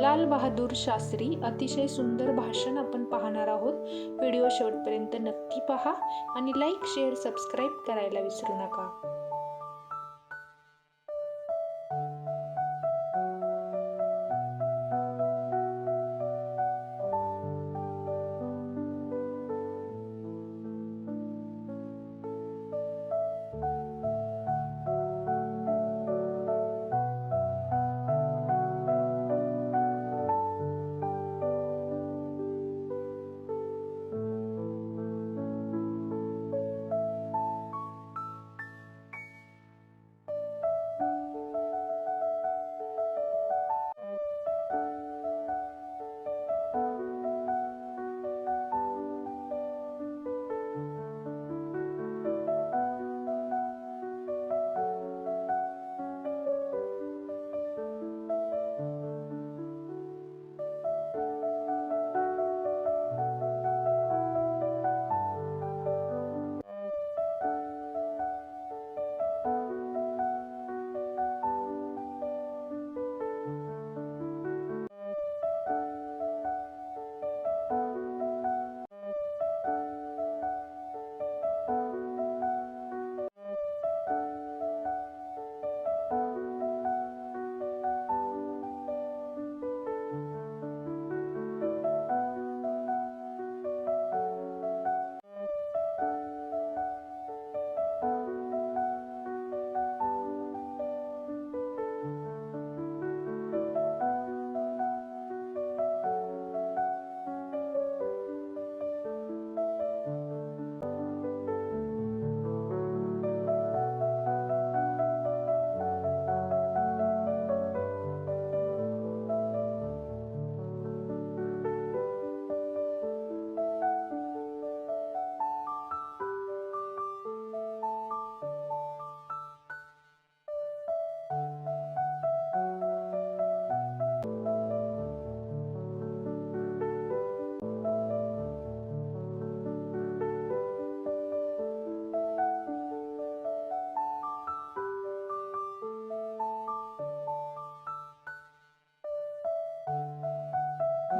लाल बहादूर शास्त्री अतिशय सुंदर भाषण आपण पाहणार आहोत. व्हिडिओ शेवटपर्यंत नक्की पहा आणि लाईक शेअर सबस्क्राईब करायला विसरू नका.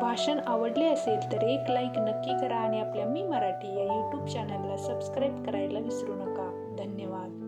भाषण आवडले असेल तर एक लाईक नक्की करा आणि आपल्या मी मराठी या यूट्यूब चॅनलला सबस्क्राईब करायला विसरू नका. धन्यवाद.